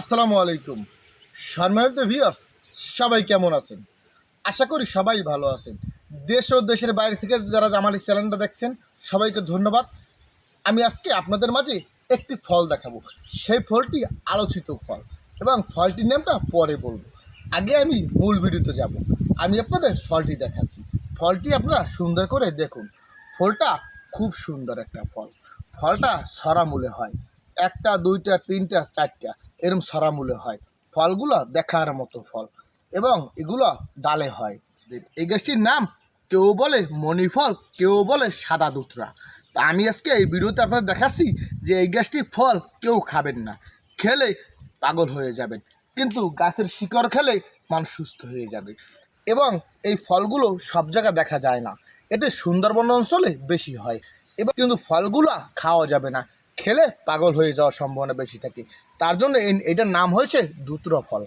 আসসালামু আলাইকুম। সম্মানিত ভিউয়ার সবাই কেমন আছেন? আশা করি সবাই ভালো আছেন। দেশ ও দেশের বাইরে থেকে যারা আমার এই চ্যানেলটা দেখছেন, সবাইকে ধন্যবাদ। আমি আজকে আপনাদের মাঝে একটি ফল দেখাবো। সেই ফলটি আলোচিত ফল এবং ফলটির নামটা পরে বলব। আগে আমি মূল ভিডিওতে যাব। আমি আপনাদের ফলটি দেখাচ্ছি। ফলটি আপনারা সুন্দর করে দেখুন। ফলটা খুব সুন্দর একটা ফল। ফলটা সরামূলে হয়। একটা, দুইটা, তিনটা, চারটা। এরম সরামূলে হয়। ফলগুলো দেখার মতো ফল। এবং এগুলো ডালে হয়। এই গাছটির নাম কেউ বলে মণিফল, কেউ বলে সাদা দুতরা আমি আজকে এই ভিডিওতে আপনাদের দেখাচ্ছি যে এই গাছটির ফল কেউ খাবেন না। খেলে পাগল হয়ে যাবেন। কিন্তু গাছের শিকড় খেলে মানুষ সুস্থ হয়ে যাবে। এবং এই ফলগুলো সব জায়গায় দেখা যায় না। এটি সুন্দরবন অঞ্চলে বেশি হয়। এবার কিন্তু ফলগুলো খাওয়া যাবে না। খেলে পাগল হয়ে যাওয়ার সম্ভাবনা বেশি থাকে। তার জন্য এটার নাম হয়েছে দুত্র ফল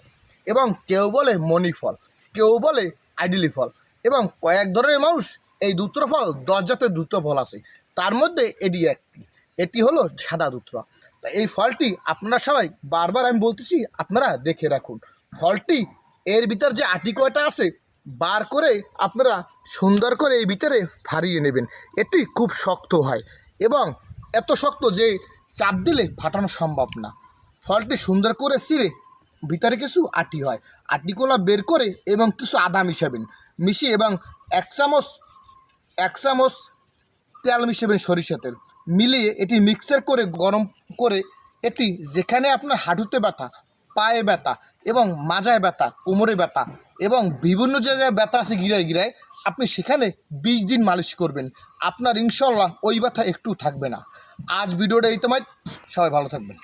এবং কেউ বলে মণি ফল কেউ বলে আইডিলি ফল এবং কয়েক ধরনের মানুষ এই দুত্র ফল দশ জাতের দুত্র ফল আছে। তার মধ্যে এটি একটি, এটি হলো সাদা দুত্র তা এই ফলটি আপনারা সবাই বারবার আমি বলতেছি, আপনারা দেখে রাখুন। ফলটি এর ভিতর যে আটি কয়টা আছে, বার করে আপনারা সুন্দর করে এই ভিতরে ফারিয়ে নেবেন। এটি খুব শক্ত হয় এবং এত শক্ত যে চাপ দিলে ফাটানো সম্ভব না। ফলটি সুন্দর করে ছিঁড়ে ভিতরে কিছু আটি হয়। আটিগুলো বের করে এবং কিছু আদা মিশাবেন। মিশিয়ে এবং এক চামচ এক চামচ তেল মিশাবেন সরিষা তেল মিলিয়ে এটি মিক্সার করে, গরম করে এটি যেখানে আপনার হাঁটুতে ব্যথা, পায়ে ব্যথা এবং মাজায় ব্যথা, কোমরে ব্যথা এবং বিভিন্ন জায়গায় ব্যথা আছে গিরায় গিরায়, আপনি সেখানে বিশ দিন মালিশ করবেন। আপনার ইনশাল্লাহ ওই ব্যথা একটু থাকবে না। আজ ভিডিওটা এই তোমায়। সবাই ভালো থাকবেন।